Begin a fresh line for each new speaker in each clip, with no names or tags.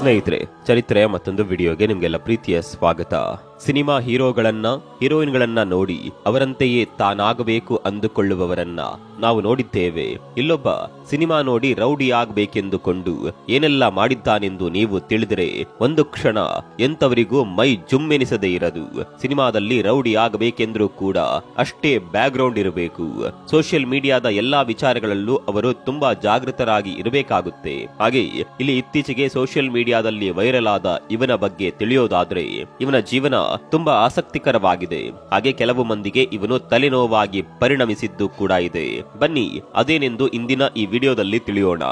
ಸ್ನೇಹಿತರೆ ಚರಿತ್ರೆಯ ಮತ್ತೊಂದು ವಿಡಿಯೋಗೆ ನಿಮಗೆಲ್ಲ ಪ್ರೀತಿಯ ಸ್ವಾಗತ. ಸಿನಿಮಾ ಹೀರೋಗಳನ್ನ, ಹೀರೋಯಿನ್ಗಳನ್ನ ನೋಡಿ ಅವರಂತೆಯೇ ತಾನಾಗಬೇಕು ಅಂದುಕೊಳ್ಳುವವರನ್ನ ನಾವು ನೋಡಿದ್ದೇವೆ. ಇಲ್ಲೊಬ್ಬ ಸಿನಿಮಾ ನೋಡಿ ರೌಡಿ ಆಗ್ಬೇಕೆಂದುಕೊಂಡು ಏನೆಲ್ಲ ಮಾಡಿದ್ದಾನೆಂದು ನೀವು ತಿಳಿದರೆ ಒಂದು ಕ್ಷಣ ಎಂತವರಿಗೂ ಮೈ ಜುಮ್ಮೆನಿಸದೇ ಇರದು. ಸಿನಿಮಾದಲ್ಲಿ ರೌಡಿ ಆಗಬೇಕೆಂದ್ರೂ ಕೂಡ ಅಷ್ಟೇ ಬ್ಯಾಕ್ ಗ್ರೌಂಡ್ ಇರಬೇಕು. ಸೋಷಿಯಲ್ ಮೀಡಿಯಾದ ಎಲ್ಲಾ ವಿಚಾರಗಳಲ್ಲೂ ಅವರು ತುಂಬಾ ಜಾಗೃತರಾಗಿ ಇರಬೇಕಾಗುತ್ತೆ. ಹಾಗೆ ಇಲ್ಲಿ ಇತ್ತೀಚೆಗೆ ಸೋಷಿಯಲ್ ಮೀಡಿಯಾದಲ್ಲಿ ವೈರಲ್ ಆದ ಇವನ ಬಗ್ಗೆ ತಿಳಿಯೋದಾದ್ರೆ ಇವನ ಜೀವನ ತುಂಬಾ ಆಸಕ್ತಿಕರವಾಗಿದೆ. ಹಾಗೆ ಕೆಲವು ಮಂದಿಗೆ ಇವನು ತಲೆನೋವಾಗಿ ಪರಿಣಮಿಸಿದ್ದು ಕೂಡ ಇದೆ. ಬನ್ನಿ, ಅದೇನೆಂದು ಇಂದಿನ ಈ ವಿಡಿಯೋದಲ್ಲಿ ತಿಳಿಯೋಣ.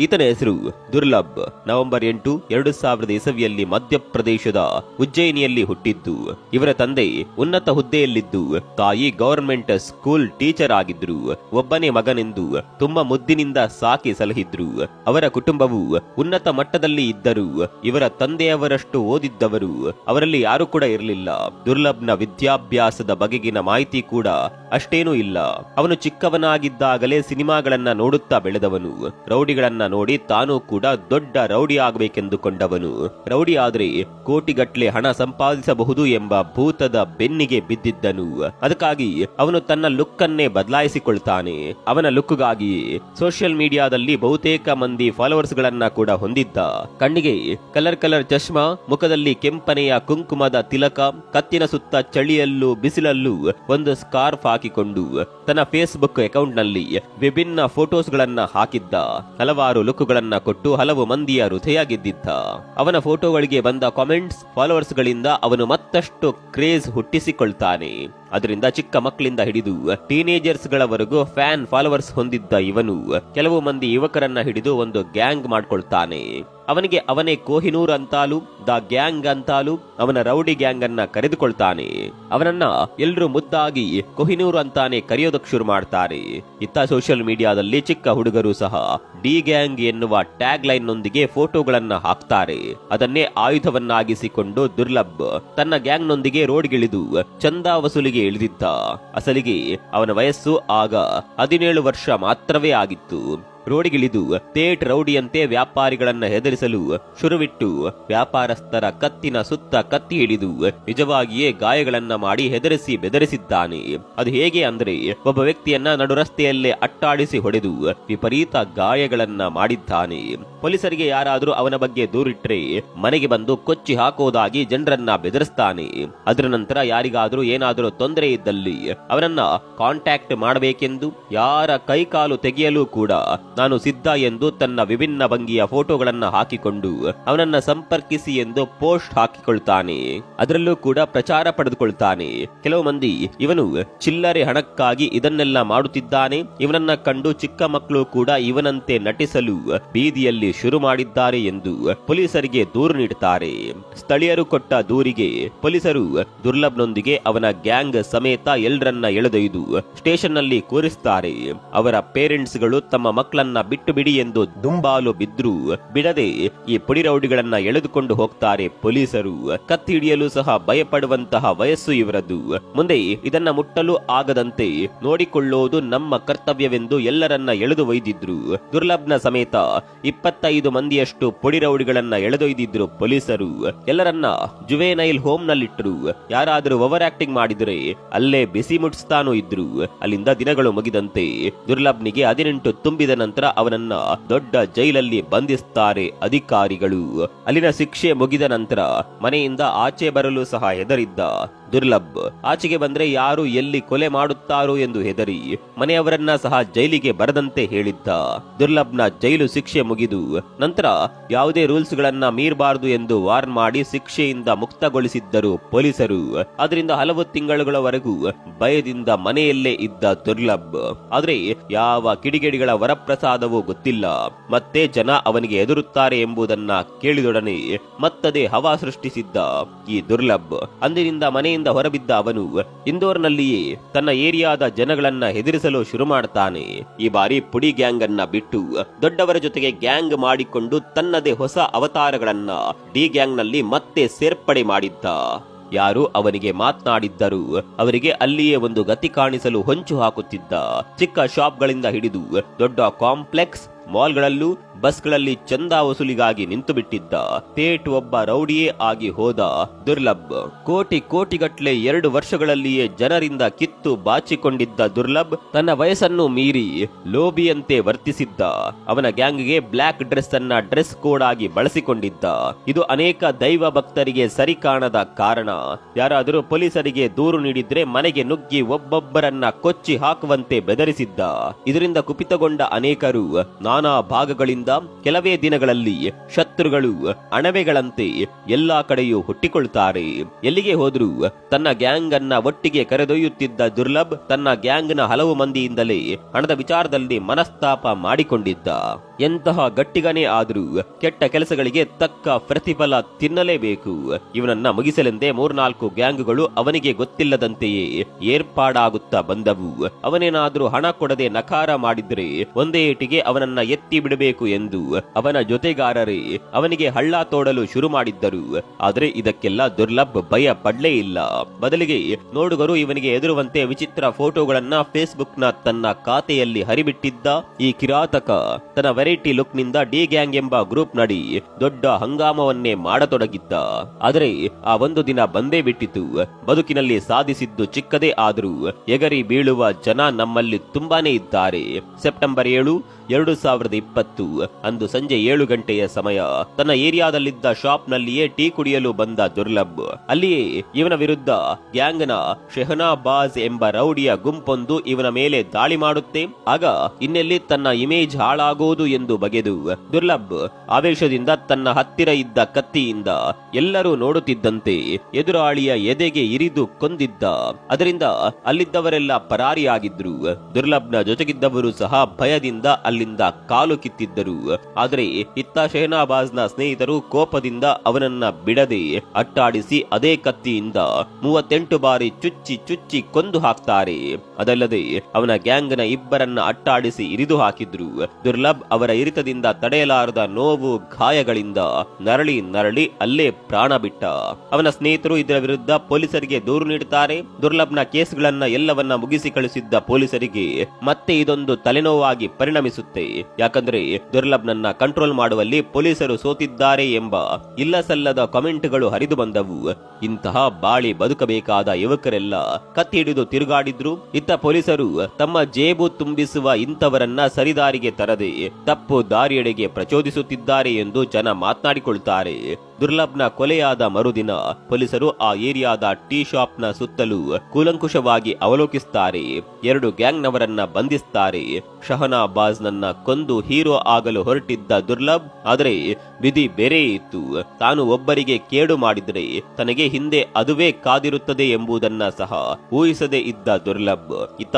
ಈತನ ಹೆಸರು ದುರ್ಲಭ್. ನವೆಂಬರ್ ಎಂಟು, ಎರಡು ಸಾವಿರದ ಇಸವಿಯಲ್ಲಿ ಮಧ್ಯಪ್ರದೇಶದ ಉಜ್ಜಯಿನಿಯಲ್ಲಿ ಹುಟ್ಟಿದ್ದು. ಇವರ ತಂದೆ ಉನ್ನತ ಹುದ್ದೆಯಲ್ಲಿದ್ದು, ತಾಯಿ ಗವರ್ಮೆಂಟ್ ಸ್ಕೂಲ್ ಟೀಚರ್ ಆಗಿದ್ರು. ಒಬ್ಬನೇ ಮಗನೆಂದು ತುಂಬಾ ಮುದ್ದಿನಿಂದ ಸಾಕಿ ಸಲಹಿದ್ರು. ಅವರ ಕುಟುಂಬವು ಉನ್ನತ ಮಟ್ಟದಲ್ಲಿ ಇದ್ದರು, ಇವರ ತಂದೆಯವರಷ್ಟು ಓದಿದ್ದವರು ಅವರಲ್ಲಿ ಯಾರು ಕೂಡ ಇರಲಿಲ್ಲ. ದುರ್ಲಭ್ನ ವಿದ್ಯಾಭ್ಯಾಸದ ಬಗೆಗಿನ ಮಾಹಿತಿ ಕೂಡ ಅಷ್ಟೇನೂ ಇಲ್ಲ. ಅವನು ಚಿಕ್ಕವನಾಗಿದ್ದಾಗಲೇ ಸಿನಿಮಾಗಳನ್ನ ನೋಡುತ್ತಾ ಬೆಳೆದವನು. ರೌಡಿಗಳನ್ನ ನೋಡಿ ತಾನು ಕೂಡ ದೊಡ್ಡ ರೌಡಿ ಆಗಬೇಕೆಂದುಕೊಂಡವನು. ರೌಡಿ ಆದ್ರೆ ಕೋಟಿಗಟ್ಟಲೆ ಹಣ ಸಂಪಾದಿಸಬಹುದು ಎಂಬ ಭೂತದ ಬೆನ್ನಿಗೆ ಬಿದ್ದಿದ್ದನು. ಅದಕ್ಕಾಗಿ ಅವನು ತನ್ನ ಲುಕ್ ಅನ್ನೇ ಬದಲಾಯಿಸಿಕೊಳ್ತಾನೆ. ಅವನ ಲುಕ್ಗಾಗಿ ಸೋಷಿಯಲ್ ಮೀಡಿಯಾದಲ್ಲಿ ಬಹುತೇಕ ಮಂದಿ ಫಾಲೋವರ್ಸ್ ಗಳನ್ನ ಕೂಡ ಹೊಂದಿದ್ದ. ಕಣ್ಣಿಗೆ ಕಲರ್ ಕಲರ್ ಚಶ್ಮಾ, ಮುಖದಲ್ಲಿ ಕೆಂಪನೆಯ ಕುಂಕುಮದ ತಿಲಕ, ಕತ್ತಿನ ಸುತ್ತ ಚಳಿಯಲ್ಲೂ ಬಿಸಿಲಲ್ಲೂ ಒಂದು ಸ್ಕಾರ್ಫ್ ಹಾಕಿಕೊಂಡು ತನ್ನ ಫೇಸ್ಬುಕ್ ಅಕೌಂಟ್ನಲ್ಲಿ ವಿಭಿನ್ನ ಫೋಟೋಸ್ ಗಳನ್ನ ಹಾಕಿದ್ದ. ಹಲವಾರು ಲುಕ್ಗಳನ್ನ ಕೊಟ್ಟು ಹಲವು ಮಂದಿಯ ಹೃದಯ ಗೆದ್ದಿದ್ದ ಅವನ ಫೋಟೋಗಳಿಗೆ ಬಂದ ಕಾಮೆಂಟ್ಸ್ ಫಾಲೋವರ್ಸ್ ಗಳಿಂದ ಅವನು ಮತ್ತಷ್ಟು ಕ್ರೇಜ್ ಹುಟ್ಟಿಸಿಕೊಳ್ತಾನೆ. ಅದರಿಂದ ಚಿಕ್ಕ ಮಕ್ಕಳಿಂದ ಹಿಡಿದು ಟೀನೇಜರ್ಸ್ ಗಳವರೆಗೂ ಫ್ಯಾನ್ ಫಾಲೋವರ್ಸ್ ಹೊಂದಿದ್ದ ಇವನು, ಕೆಲವು ಮಂದಿ ಯುವಕರನ್ನ ಹಿಡಿದು ಒಂದು ಗ್ಯಾಂಗ್ ಮಾಡ್ಕೊಳ್ತಾನೆ. ಅವನಿಗೆ ಅವನೇ ಕೋಹಿನೂರ್ ಅಂತಾಲು, ದ ಗ್ಯಾಂಗ್ ಅಂತಾಲು, ಅವನ ರೌಡಿ ಗ್ಯಾಂಗ್ ಅನ್ನ ಕರೆದುಕೊಳ್ತಾನೆ. ಅವನನ್ನ ಎಲ್ಲರೂ ಮುದ್ದಾಗಿ ಕೊಹಿನೂರ್ ಅಂತಾನೆ ಕರೆಯೋದಕ್ಕೆ ಶುರು ಮಾಡ್ತಾರೆ. ಇತ್ತ ಸೋಷಿಯಲ್ ಮೀಡಿಯಾದಲ್ಲಿ ಚಿಕ್ಕ ಹುಡುಗರು ಸಹ ಡಿ ಗ್ಯಾಂಗ್ ಎನ್ನುವ ಟ್ಯಾಗ್ ಲೈನ್ ನೊಂದಿಗೆ ಫೋಟೋಗಳನ್ನ ಹಾಕ್ತಾರೆ. ಅದನ್ನೇ ಆಯುಧವನ್ನಾಗಿಸಿಕೊಂಡು ದುರ್ಲಭ್ ತನ್ನ ಗ್ಯಾಂಗ್ ನೊಂದಿಗೆ ರೋಡ್ಗಿಳಿದು ಚಂದಾ ವಸೂಲಿಗೆ ಇಳಿದಿದ್ದ. ಅಸಲಿಗೆ ಅವನ ವಯಸ್ಸು ಆಗ ಹದಿನೇಳು ವರ್ಷ ಮಾತ್ರವೇ ಆಗಿತ್ತು. ರೋಡಿಗಿಳಿದು ತೇಟ್ ರೌಡಿಯಂತೆ ವ್ಯಾಪಾರಿಗಳನ್ನ ಹೆದರಿಸಲು ಶುರುವಿಟ್ಟು ವ್ಯಾಪಾರಸ್ಥರ ಕತ್ತಿನ ಸುತ್ತ ಕತ್ತಿ ಹಿಡಿದು ನಿಜವಾಗಿಯೇ ಗಾಯಗಳನ್ನ ಮಾಡಿ ಹೆದರಿಸಿ ಬೆದರಿಸಿದ್ದಾನೆ. ಅದು ಹೇಗೆ ಅಂದ್ರೆ ಒಬ್ಬ ವ್ಯಕ್ತಿಯನ್ನ ನಡು ರಸ್ತೆಯಲ್ಲೇ ಅಟ್ಟಾಡಿಸಿ ಹೊಡೆದು ವಿಪರೀತ ಗಾಯಗಳನ್ನ ಮಾಡಿದ್ದಾನೆ. ಪೊಲೀಸರಿಗೆ ಯಾರಾದರೂ ಅವನ ಬಗ್ಗೆ ದೂರಿಟ್ರೆ ಮನೆಗೆ ಬಂದು ಕೊಚ್ಚಿ ಹಾಕುವುದಾಗಿ ಜನರನ್ನ ಬೆದರಿಸ್ತಾನೆ. ಅದರ ನಂತರ ಯಾರಿಗಾದರೂ ಏನಾದರೂ ತೊಂದರೆ ಇದ್ದಲ್ಲಿ ಅವನನ್ನ ಕಾಂಟ್ಯಾಕ್ಟ್ ಮಾಡಬೇಕೆಂದು ಯಾರ ಕೈಕಾಲು ತೆಗೆಯಲು ಕೂಡ ನಾನು ಸಿದ್ಧ ಎಂದು ತನ್ನ ವಿಭಿನ್ನ ಭಂಗಿಯ ಫೋಟೋಗಳನ್ನ ಹಾಕಿಕೊಂಡು ಅವನನ್ನ ಸಂಪರ್ಕಿಸಿ ಎಂದು ಪೋಸ್ಟ್ ಹಾಕಿಕೊಳ್ತಾನೆ. ಅದರಲ್ಲೂ ಕೂಡ ಪ್ರಚಾರ ಪಡೆದುಕೊಳ್ತಾನೆ. ಕೆಲವು ಮಂದಿ ಇವನು ಚಿಲ್ಲರೆ ಹಣಕ್ಕಾಗಿ ಇದನ್ನೆಲ್ಲ ಮಾಡುತ್ತಿದ್ದಾನೆ. ಇವನನ್ನ ಕಂಡು ಚಿಕ್ಕ ಮಕ್ಕಳು ಕೂಡ ಇವನಂತೆ ನಟಿಸಲು ಬೀದಿಯಲ್ಲಿ ಶುರು ಮಾಡಿದ್ದಾರೆ ಎಂದು ಪೊಲೀಸರಿಗೆ ದೂರು ನೀಡುತ್ತಾರೆ. ಸ್ಥಳೀಯರು ಕೊಟ್ಟ ದೂರಿಗೆ ಪೊಲೀಸರು ದುರ್ಲಭ್ನೊಂದಿಗೆ ಅವನ ಗ್ಯಾಂಗ್ ಸಮೇತ ಎಲ್ಲರನ್ನ ಎಳೆದೊಯ್ದು ಸ್ಟೇಷನ್ನಲ್ಲಿ ಕೂರಿಸುತ್ತಾರೆ ಅವರ ಪೇರೆಂಟ್ಸ್ಗಳು ತಮ್ಮ ಮಕ್ಕಳನ್ನ ಬಿಟ್ಟು ಬಿಡಿ ಎಂದು ದುಂಬಾಲು ಬಿದ್ರು ಬಿಡದೆ ಈ ಪುಡಿ ರೌಡಿಗಳನ್ನ ಎಳೆದುಕೊಂಡು ಹೋಗ್ತಾರೆ ಪೊಲೀಸರು. ಕತ್ತಿ ಹಿಡಿಯಲು ಸಹ ಭಯಪಡುವಂತಹ ವಯಸ್ಸು ಇವರದು ಮುಂದೆ ಇದನ್ನ ಮುಟ್ಟಲು ಆಗದಂತೆ ನೋಡಿಕೊಳ್ಳುವುದು ನಮ್ಮ ಕರ್ತವ್ಯವೆಂದು ಎಲ್ಲರನ್ನ ಎಳೆದು ಒಯ್ದಿದ್ರು. ದುರ್ಲಭ್ನ ಸಮೇತ ಇಪ್ಪತ್ತೈದು ಮಂದಿಯಷ್ಟು ಪುಡಿ ರೌಡಿಗಳನ್ನ ಎಳೆದೊಯ್ದಿದ್ರು ಪೊಲೀಸರು. ಎಲ್ಲರನ್ನ ಜುವೆನೈಲ್ ಹೋಮ್ ನಲ್ಲಿಟ್ಟರು ಯಾರಾದರೂ ಓವರ್ ಆಕ್ಟಿಂಗ್ ಮಾಡಿದರೆ ಅಲ್ಲೇ ಬಿಸಿ ಮುಟ್ಸ್ತಾನೂ ಇದ್ರು. ಅಲ್ಲಿಂದ ದಿನಗಳು ಮುಗಿದಂತೆ ದುರ್ಲಭ್ನಿಗೆ ಹದಿನೆಂಟು ತುಂಬಿದ ನಂತರ ಅವನನ್ನ ದೊಡ್ಡ ಜೈಲಲ್ಲಿ ಬಂಧಿಸ್ತಾರೆ ಅಧಿಕಾರಿಗಳು. ಅಲ್ಲಿನ ಶಿಕ್ಷೆ ಮುಗಿದ ನಂತರ ಮನೆಯಿಂದ ಆಚೆ ಬರಲು ಸಹ ಹೆದರಿದ್ದ ದುರ್ಲಭ್. ಆಚೆಗೆ ಬಂದ್ರೆ ಯಾರು ಎಲ್ಲಿ ಕೊಲೆ ಮಾಡುತ್ತಾರೋ ಎಂದು ಹೆದರಿ ಮನೆಯವರನ್ನ ಸಹ ಜೈಲಿಗೆ ಬರದಂತೆ ಹೇಳಿದ್ದ. ದುರ್ಲಭ್ನ ಜೈಲು ಶಿಕ್ಷೆ ಮುಗಿದು ನಂತರ ಯಾವುದೇ ರೂಲ್ಸ್ ಗಳನ್ನ ಮೀರಬಾರದು ಎಂದು ವಾರ್ನ್ ಮಾಡಿ ಶಿಕ್ಷೆಯಿಂದ ಮುಕ್ತಗೊಳಿಸಿದ್ದರು ಪೊಲೀಸರು. ಅದರಿಂದ ಹಲವು ತಿಂಗಳುಗಳವರೆಗೂ ಭಯದಿಂದ ಮನೆಯಲ್ಲೇ ಇದ್ದ ದುರ್ಲಭ್. ಆದ್ರೆ ಯಾವ ಕಿಡಿಗೇಡಿಗಳ ವರಪ್ರಸಾದವೂ ಗೊತ್ತಿಲ್ಲ. ಮತ್ತೆ ಜನ ಅವನಿಗೆ ಎದುರುತ್ತಾರೆ ಎಂಬುದನ್ನ ಕೇಳಿದೊಡನೆ ಮತ್ತದೇ ಹವಾ ಸೃಷ್ಟಿಸಿದ್ದ ಈ ದುರ್ಲಭ್. ಅಂದಿನಿಂದ ಮನೆಯಿಂದ ಹೊರಬಿದ್ದ ಅವನು ಇಂದೋರ್ನಲ್ಲಿಯೇ ತನ್ನ ಏರಿಯಾದ ಜನಗಳನ್ನ ಹೆದರಿಸಲು ಶುರು ಮಾಡ್ತಾನೆ ಈ ಬಾರಿ ಪುಡಿ ಗ್ಯಾಂಗ್ ಅನ್ನ ಬಿಟ್ಟು ದೊಡ್ಡವರ ಜೊತೆಗೆ ಗ್ಯಾಂಗ್ ಮಾಡಿಕೊಂಡು ತನ್ನದೇ ಹೊಸ ಅವತಾರಗಳನ್ನ ಡಿ ಗ್ಯಾಂಗ್ನಲ್ಲಿ ಮತ್ತೆ ಸೇರ್ಪಡೆ ಮಾಡಿದ್ದ. ಯಾರು ಅವನಿಗೆ ಮಾತನಾಡಿದ್ದರು ಅವರಿಗೆ ಅಲ್ಲಿಯೇ ಒಂದು ಗತಿ ಕಾಣಿಸಲು ಹೊಂಚು ಹಾಕುತ್ತಿದ್ದ. ಚಿಕ್ಕ ಶಾಪ್ಗಳಿಂದ ಹಿಡಿದು ದೊಡ್ಡ ಕಾಂಪ್ಲೆಕ್ಸ್ ಮಾಲ್ಗಳಲ್ಲೂ ಬಸ್ಗಳಲ್ಲಿ ಚಂದ ವಸೂಲಿಗಾಗಿ ನಿಂತು ಬಿಟ್ಟಿದ್ದ ತೇಟ್ ಒಬ್ಬ ರೌಡಿಯೇ ಆಗಿ ಹೋದ ದುರ್ಲಭ್. ಕೋಟಿ ಕೋಟಿಗಟ್ಲೆ ಎರಡು ವರ್ಷಗಳಲ್ಲಿಯೇ ಜನರಿಂದ ಕಿತ್ತು ಬಾಚಿಕೊಂಡಿದ್ದ ದುರ್ಲಭ್ ತನ್ನ ವಯಸ್ಸನ್ನು ಮೀರಿ ಲೋಬಿಯಂತೆ ವರ್ತಿಸಿದ್ದ. ಅವನ ಗ್ಯಾಂಗ್ಗೆ ಬ್ಲ್ಯಾಕ್ ಡ್ರೆಸ್ ಅನ್ನ ಡ್ರೆಸ್ ಕೋಡ್ ಆಗಿ ಬಳಸಿಕೊಂಡಿದ್ದ. ಇದು ಅನೇಕ ದೈವ ಭಕ್ತರಿಗೆ ಸರಿ ಕಾಣದ ಕಾರಣ. ಯಾರಾದರೂ ಪೊಲೀಸರಿಗೆ ದೂರು ನೀಡಿದ್ರೆ ಮನೆಗೆ ನುಗ್ಗಿ ಒಬ್ಬೊಬ್ಬರನ್ನ ಕೊಚ್ಚಿ ಹಾಕುವಂತೆ ಬೆದರಿಸಿದ್ದ. ಇದರಿಂದ ಕುಪಿತಗೊಂಡ ಅನೇಕರು ನಾನಾ ಭಾಗಗಳಿಂದ ಕೆಲವೇ ದಿನಗಳಲ್ಲಿ ಶತ್ರುಗಳು ಅಣವೆಗಳಂತೆ ಎಲ್ಲಾ ಕಡೆಯೂ ಹುಟ್ಟಿಕೊಳ್ತಾರೆ. ಎಲ್ಲಿಗೆ ಹೋದರೂ ತನ್ನ ಗ್ಯಾಂಗ್ ಅನ್ನ ಒಟ್ಟಿಗೆ ಕರೆದೊಯ್ಯುತ್ತಿದ್ದ ದುರ್ಲಭ್ ತನ್ನ ಗ್ಯಾಂಗ್ನ ಹಲವು ಮಂದಿಯಿಂದಲೇ ಹಣದ ವಿಚಾರದಲ್ಲಿ ಮನಸ್ತಾಪ ಮಾಡಿಕೊಂಡಿದ್ದ. ಎಂತಹ ಗಟ್ಟಿಗನೇ ಆದರೂ ಕೆಟ್ಟ ಕೆಲಸಗಳಿಗೆ ತಕ್ಕ ಪ್ರತಿಫಲ ತಿನ್ನಲೇಬೇಕು. ಇವನನ್ನ ಮುಗಿಸಲೆಂದೇ ಮೂರ್ನಾಲ್ಕು ಗ್ಯಾಂಗ್ಗಳು ಅವನಿಗೆ ಗೊತ್ತಿಲ್ಲದಂತೆಯೇ ಏರ್ಪಾಡಾಗುತ್ತಾ ಬಂದವು. ಅವನೇನಾದರೂ ಹಣ ಕೊಡದೆ ನಕಾರ ಮಾಡಿದ್ರೆ ಒಂದೇ ಏಟಿಗೆ ಅವನನ್ನ ಎತ್ತಿ ಬಿಡಬೇಕು ಎಂದು ಅವನ ಜೊತೆಗಾರರೇ ಅವನಿಗೆ ಹಳ್ಳ ತೋಡಲು ಶುರು ಮಾಡಿದ್ದರು. ಆದರೆ ಇದಕ್ಕೆಲ್ಲ ದುರ್ಲಭ್ ಭಯ ಪಡ್ಲೇ ಇಲ್ಲ. ಬದಲಿಗೆ ನೋಡುಗರು ಇವನಿಗೆ ಎದುರುವಂತೆ ವಿಚಿತ್ರ ಫೋಟೋಗಳನ್ನ ಫೇಸ್ಬುಕ್ನ ತನ್ನ ಖಾತೆಯಲ್ಲಿ ಹರಿಬಿಟ್ಟಿದ್ದ ಈ ಕಿರಾತಕ ತನ್ನ ವೆರೈಟಿ ಲುಕ್ನಿಂದ ಡಿ ಗ್ಯಾಂಗ್ ಎಂಬ ಗ್ರೂಪ್ ನಡಿ ದೊಡ್ಡ ಹಂಗಾಮವನ್ನೇ ಮಾಡತೊಡಗಿದ್ದ. ಆದರೆ ಆ ಒಂದು ದಿನ ಬಂದೇ ಬಿಟ್ಟಿತು. ಬದುಕಿನಲ್ಲಿ ಸಾಧಿಸಿದ್ದು ಚಿಕ್ಕದೇ ಆದರೂ ಎಗರಿ ಬೀಳುವ ಜನ ನಮ್ಮಲ್ಲಿ ತುಂಬಾನೇ ಇದ್ದಾರೆ. ಸೆಪ್ಟೆಂಬರ್ ಏಳು ಎರಡು ಸಾವಿರದ ಇಪ್ಪತ್ತು ಅಂದು ಸಂಜೆ ಏಳು ಗಂಟೆಯ ಸಮಯ. ತನ್ನ ಏರಿಯಾದಲ್ಲಿದ್ದ ಶಾಪ್ನಲ್ಲಿಯೇ ಟೀ ಕುಡಿಯಲು ಬಂದ ದುರ್ಲಭ್. ಅಲ್ಲಿಯೇ ಇವನ ವಿರುದ್ಧ ಗ್ಯಾಂಗ್ನ ಶೆಹನಾಬಾಜ್ ಎಂಬ ರೌಡಿಯ ಗುಂಪೊಂದು ಇವನ ಮೇಲೆ ದಾಳಿ ಮಾಡುತ್ತೆ. ಆಗ ಇನ್ನೆಲ್ಲಿ ತನ್ನ ಇಮೇಜ್ ಹಾಳಾಗೋದು ಎಂದು ಬಗೆದು ದುರ್ಲಭ್ ಆವೇಶದಿಂದ ತನ್ನ ಹತ್ತಿರ ಇದ್ದ ಕತ್ತಿಯಿಂದ ಎಲ್ಲರೂ ನೋಡುತ್ತಿದ್ದಂತೆ ಎದುರಾಳಿಯ ಎದೆಗೆ ಇರಿದು ಕೊಂದಿದ್ದ. ಅದರಿಂದ ಅಲ್ಲಿದ್ದವರೆಲ್ಲ ಪರಾರಿಯಾಗಿದ್ರು. ದುರ್ಲಭ್ನ ಜೊತೆಗಿದ್ದವರು ಸಹ ಭಯದಿಂದ ಅಲ್ಲಿಂದ ಕಾಲು ಕಿತ್ತಿದ್ದರು. ಆದರೆ ಇತ್ತ ಶೆಹನಾಬಾಜ್ನ ಸ್ನೇಹಿತರು ಕೋಪದಿಂದ ಅವನನ್ನ ಬಿಡದೆ ಅಟ್ಟಾಡಿಸಿ ಅದೇ ಕತ್ತಿಯಿಂದ ಮೂವತ್ತೆಂಟು ಬಾರಿ ಚುಚ್ಚಿ ಚುಚ್ಚಿ ಕೊಂದು ಹಾಕ್ತಾರೆ. ಅದಲ್ಲದೆ ಅವನ ಗ್ಯಾಂಗ್ನ ಇಬ್ಬರನ್ನ ಅಟ್ಟಾಡಿಸಿ ಇರಿದು ಹಾಕಿದ್ರು. ದುರ್ಲಭ್ ಅವರ ಇರಿತದಿಂದ ತಡೆಯಲಾರದ ನೋವು ಗಾಯಗಳಿಂದ ನರಳಿ ನರಳಿ ಅಲ್ಲೇ ಪ್ರಾಣ ಬಿಟ್ಟ. ಅವನ ಸ್ನೇಹಿತರು ಇದರ ವಿರುದ್ಧ ಪೊಲೀಸರಿಗೆ ದೂರು ನೀಡುತ್ತಾರೆ. ದುರ್ಲಭ್ನ ಕೇಸ್ಗಳನ್ನ ಎಲ್ಲವನ್ನ ಮುಗಿಸಿ ಕಳಿಸಿದ್ದ ಪೊಲೀಸರಿಗೆ ಮತ್ತೆ ಇದೊಂದು ತಲೆನೋವಾಗಿ ಪರಿಣಮಿಸುತ್ತೆ. ಯಾಕಂದ್ರೆ ದುರ್ಲಭ್ನನ್ನ ಕಂಟ್ರೋಲ್ ಮಾಡುವಲ್ಲಿ ಪೊಲೀಸರು ಸೋತಿದ್ದಾರೆ ಎಂಬ ಇಲ್ಲ ಸಲ್ಲದ ಕಾಮೆಂಟ್ಗಳು ಹರಿದು ಬಂದವು. ಇಂತಹ ಬಾಳಿ ಬದುಕಬೇಕಾದ ಯುವಕರೆಲ್ಲ ಕತ್ತಿ ಹಿಡಿದು ತಿರುಗಾಡಿದ್ರು. ಇತ್ತ ಪೊಲೀಸರು ತಮ್ಮ ಜೇಬು ತುಂಬಿಸುವ ಇಂಥವರನ್ನ ಸರಿದಾರಿಗೆ ತರದೆ ತಪ್ಪು ದಾರಿಯೆಡೆಗೆ ಪ್ರಚೋದಿಸುತ್ತಿದ್ದಾರೆ ಎಂದು ಜನ ಮಾತನಾಡಿಕೊಳ್ತಾರೆ. ದುರ್ಲಭ್ನ ಕೊಲೆಯಾದ ಮರುದಿನ ಪೊಲೀಸರು ಆ ಏರಿಯಾದ ಟೀ ಶಾಪ್ನ ಸುತ್ತಲೂ ಕೂಲಂಕುಷವಾಗಿ ಅವಲೋಕಿಸುತ್ತಾರೆ ಎರಡು ಗ್ಯಾಂಗ್ನವರನ್ನ ಬಂಧಿಸ್ತಾರೆ. ಶಹನಾಬಾಜ್ ನನ್ನ ಕೊಂದು ಹೀರೋ ಆಗಲು ಹೊರಟಿದ್ದ ದುರ್ಲಭ್, ಆದರೆ ವಿಧಿ ಬೇರೆ ಇತ್ತು. ತಾನು ಒಬ್ಬರಿಗೆ ಕೇಡು ಮಾಡಿದರೆ ತನಗೆ ಹಿಂದೆ ಅದುವೇ ಕಾದಿರುತ್ತದೆ ಎಂಬುದನ್ನ ಸಹ ಊಹಿಸದೇ ಇದ್ದ ದುರ್ಲಭ್. ಇತ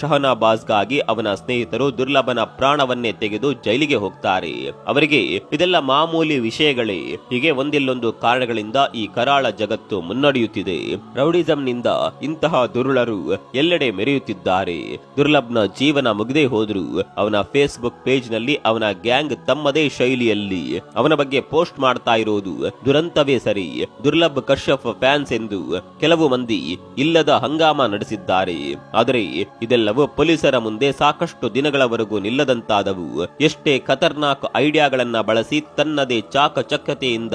ಶಹನಾಬಾಜ್ಗಾಗಿ ಅವನ ಸ್ನೇಹಿತರು ದುರ್ಲಭನ ಪ್ರಾಣವನ್ನೇ ತೆಗೆದು ಜೈಲಿಗೆ ಹೋಗ್ತಾರೆ. ಅವರಿಗೆ ಇದೆಲ್ಲ ಮಾಮೂಲಿ ವಿಷಯಗಳೇ. ಹೀಗೆ ಒಂದಿಲ್ಲೊಂದು ಕಾರಣಗಳಿಂದ ಈ ಕರಾಳ ಜಗತ್ತು ಮುನ್ನಡೆಯುತ್ತಿದೆ. ರೌಡಿಸಂನಿಂದ ಇಂತಹ ದುರುಳರು ಎಲ್ಲೆಡೆ ಮೆರೆಯುತ್ತಿದ್ದಾರೆ. ದುರ್ಲಭ್ನ ಜೀವನ ಮುಗಿದೇ ಹೋದ್ರು. ಅವನ ಫೇಸ್ಬುಕ್ ಪೇಜ್ನಲ್ಲಿ ಅವನ ಗ್ಯಾಂಗ್ ತಮ್ಮದೇ ಶೈಲಿಯಲ್ಲಿ ಅವನ ಬಗ್ಗೆ ಪೋಸ್ಟ್ ಮಾಡ್ತಾ ಇರೋದು, ದುರಂತವೇ ಸರಿ. ದುರ್ಲಭ್ ಕಶ್ಯಪ್ ಫ್ಯಾನ್ಸ್ ಎಂದು ಕೆಲವು ಮಂದಿ ಇಲ್ಲದ ಹಂಗಾಮ ನಡೆಸಿದ್ದಾರೆ. ಆದರೆ ಇದೆಲ್ಲವೂ ಪೊಲೀಸರ ಮುಂದೆ ಸಾಕಷ್ಟು ದಿನಗಳವರೆಗೂ ನಿಲ್ಲದಂತಾದವು. ಎಷ್ಟೇ ಖತರ್ನಾಕ್ ಐಡಿಯಾಗಳನ್ನ ಬಳಸಿ ತನ್ನದೇ ಚಾಕಚಕ್ಯತೆಯಿಂದ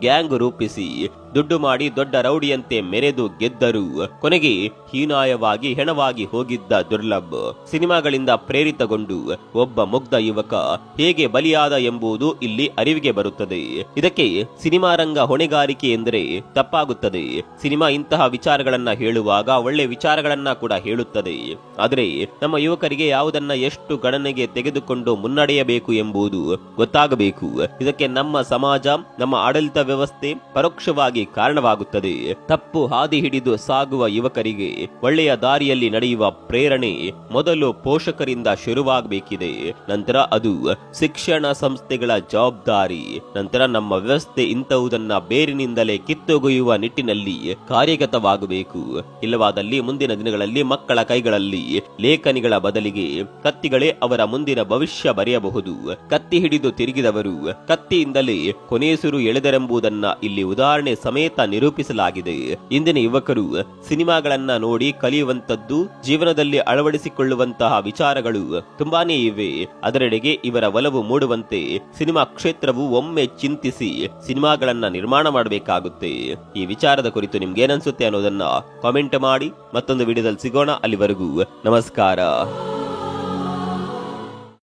ಗ್ಯಾಂಗ್ ರೂಪಿಸಿ ದುಡ್ಡು ಮಾಡಿ ದೊಡ್ಡ ರೌಡಿಯಂತೆ ಮೆರೆದು ಗೆದ್ದರು. ಕೊನೆಗೆ ಹೀನಾಯವಾಗಿ ಹೆಣವಾಗಿ ಹೋಗಿದ್ದ ದುರ್ಲಭ್ ಸಿನಿಮಾಗಳಿಂದ ಪ್ರೇರಿತಗೊಂಡು ಒಬ್ಬ ಮುಗ್ಧ ಯುವಕ ಹೇಗೆ ಬಲಿಯಾದ ಎಂಬುದು ಇಲ್ಲಿ ಅರಿವಿಗೆ ಬರುತ್ತದೆ. ಇದಕ್ಕೆ ಸಿನಿಮಾ ರಂಗ ಹೊಣೆಗಾರಿಕೆ ಎಂದರೆ ತಪ್ಪಾಗುತ್ತದೆ. ಸಿನಿಮಾ ಇಂತಹ ವಿಚಾರಗಳನ್ನ ಹೇಳುವಾಗ ಒಳ್ಳೆ ವಿಚಾರಗಳನ್ನ ಕೂಡ ಹೇಳುತ್ತದೆ. ಆದರೆ ನಮ್ಮ ಯುವಕರಿಗೆ ಯಾವುದನ್ನ ಎಷ್ಟು ಗಣನೆಗೆ ತೆಗೆದುಕೊಂಡು ಮುನ್ನಡೆಯಬೇಕು ಎಂಬುದು ಗೊತ್ತಾಗಬೇಕು. ಇದಕ್ಕೆ ನಮ್ಮ ಸಮಾಜ, ನಮ್ಮ ಆಡಳಿತ ವ್ಯವಸ್ಥೆ ಪರೋಕ್ಷವಾಗಿ ಕಾರಣವಾಗುತ್ತದೆ. ತಪ್ಪು ಹಾದಿ ಹಿಡಿದು ಸಾಗುವ ಯುವಕರಿಗೆ ಒಳ್ಳೆಯ ದಾರಿಯಲ್ಲಿ ನಡೆಯುವ ಪ್ರೇರಣೆ ಮೊದಲು ಪೋಷಕರಿಂದ ಶುರುವಾಗಬೇಕಿದೆ. ನಂತರ ಅದು ಶಿಕ್ಷಣ ಸಂಸ್ಥೆಗಳ ಜವಾಬ್ದಾರಿ. ನಂತರ ನಮ್ಮ ವ್ಯವಸ್ಥೆ ಇಂತಹುದನ್ನ ಬೇರಿನಿಂದಲೇ ಕಿತ್ತೊಗೆಯುವ ನಿಟ್ಟಿನಲ್ಲಿ ಕಾರ್ಯಗತವಾಗಬೇಕು. ಇಲ್ಲವಾದಲ್ಲಿ ಮುಂದಿನ ದಿನಗಳಲ್ಲಿ ಮಕ್ಕಳ ಕೈಗಳಲ್ಲಿ ಲೇಖನಿಗಳ ಬದಲಿಗೆ ಕತ್ತಿಗಳೇ ಅವರ ಮುಂದಿನ ಭವಿಷ್ಯ ಬರೆಯಬಹುದು. ಕತ್ತಿ ಹಿಡಿದು ತಿರುಗಿದವರು ಕತ್ತಿಯಿಂದಲೇ ಕೊನೆಯಸುರು ಎಳೆದರೆಂಬುದನ್ನ ಇಲ್ಲಿ ಉದಾಹರಣೆ ಸಮೇತ ಸಮೇತ ನಿರೂಪಿಸಲಾಗಿದೆ. ಇಂದಿನ ಯುವಕರು ಸಿನಿಮಾಗಳನ್ನ ನೋಡಿ ಕಲಿಯುವಂತದ್ದು ಜೀವನದಲ್ಲಿ ಅಳವಡಿಸಿಕೊಳ್ಳುವಂತಹ ವಿಚಾರಗಳು ತುಂಬಾನೇ ಇವೆ. ಅದರೆಡೆಗೆ ಇವರ ಒಲವು ಮೂಡುವಂತೆ ಸಿನಿಮಾ ಕ್ಷೇತ್ರವು ಒಮ್ಮೆ ಚಿಂತಿಸಿ ಸಿನಿಮಾಗಳನ್ನ ನಿರ್ಮಾಣ ಮಾಡಬೇಕಾಗುತ್ತೆ. ಈ ವಿಚಾರದ ಕುರಿತು ನಿಮ್ಗೇನನ್ಸುತ್ತೆ ಅನ್ನೋದನ್ನ ಕಾಮೆಂಟ್ ಮಾಡಿ, ಮತ್ತೊಂದು ವಿಡಿಯೋದಲ್ಲಿ ಸಿಗೋಣ ಅಲ್ಲಿವರೆಗೂ. ನಮಸ್ಕಾರ.